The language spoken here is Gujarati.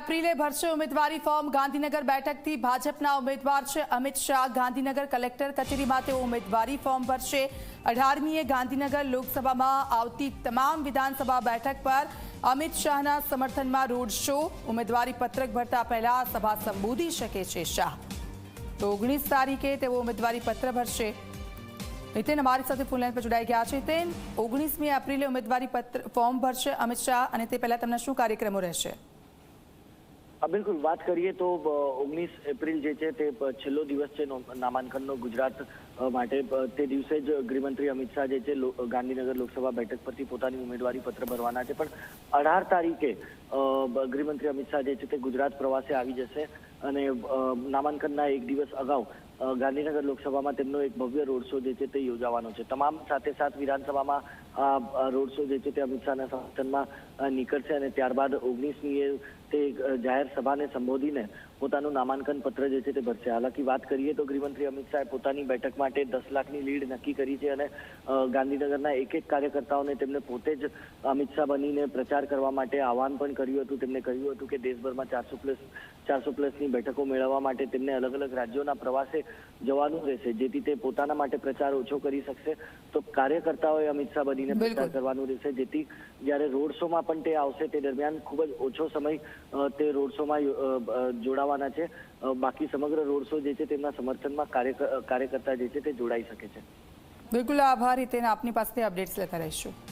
એપ્રિલે ભરશે ઉમેદવારી ફોર્મ. ગાંધીનગર બેઠકથી ભાજપના ઉમેદવાર છે અમિત શાહ. ગાંધીનગર કલેક્ટર કચેરીમાં તેઓ ઉમેદવારી ફોર્મ ભરશે. અઢારમીએ ગાંધીનગર લોકસભામાં આવતી તમામ વિધાનસભા બેઠક પર અમિત શાહના સમર્થનમાં રોડ શો. ઉમેદવારી પત્રક ભરતા પહેલા સભા સંબોધી શકે છે શાહ. તો ઓગણીસ તારીખે તેઓ ઉમેદવારી પત્ર ભરશે. નીતિન અમારી સાથે ફોન લાઈન પર જોડાઈ ગયા છે. નીતિન, ઓગણીસમી એપ્રિલે ઉમેદવારી પત્ર ફોર્મ ભરશે અમિત શાહ અને તે પહેલા તેમના શું કાર્યક્રમો રહેશે? બિલકુલ, વાત કરીએ તો ઓગણીસ એપ્રિલ જે છે તે છેલ્લો દિવસ છે નામાંકનનો ગુજરાત માટે તે દિવસે જ ગૃહમંત્રી અમિત શાહ જે છે ગાંધીનગર લોકસભા બેઠક પરથી પોતાની ઉમેદવારી પત્ર ભરવાના છે. પણ અઢાર તારીખે ગૃહમંત્રી અમિત શાહ જે છે તે ગુજરાત પ્રવાસે આવી જશે અને નામાંકનના એક દિવસ અગાઉ ગાંધીનગર લોકસભામાં તેમનો એક ભવ્ય રોડ શો જે છે તે યોજાવાનો છે. તમામ સાથે સાથ વિધાનસભામાં આ રોડ શો જે છે તે અમિત શાહના સમર્થનમાં નીકળશે અને ત્યારબાદ ઓગણીસમીએ તે જાહેર સભાને સંબોધીને પોતાનું નામાંકન પત્ર જે છે તે ભરશે. હાલાકી વાત કરીએ તો ગૃહમંત્રી અમિત શાહે પોતાની બેઠક માટે દસ લાખની લીડ નક્કી કરી છે અને ગાંધીનગરના એક એક કાર્યકર્તાઓને તેમને પોતે જ અમિત શાહ બનીને પ્રચાર કરવા માટે આહવાન પણ કર્યું હતું તેમણે કહ્યું હતું કે દેશભરમાં ચારસો પ્લસ ચારસો પ્લસની બેઠકો મેળવવા માટે તેમને અલગ અલગ રાજ્યોના પ્રવાસે જવાનું રહેશે. જેથી તે પોતાના માટે પ્રચાર ઓછો કરી શકશે. તો કાર્યકર્તાઓએ અમિત શાહ બનીને પ્રચાર કરવાનું રહેશે. જેથી જ્યારે રોડ શોમાં પણ તે આવશે તે દરમિયાન ખૂબ જ ઓછો સમય તે રોડ શોમાં જોડાવાના છે. બાકી સમગ્ર રોડ શો જે છે તેમના સમર્થનમાં કાર્યકર્તા જે છે તે જોડાઈ શકે છે. બિલકુલ આભાર. હિતેન આપની પાસેથી અપડેટ્સ લેતા રહીશું.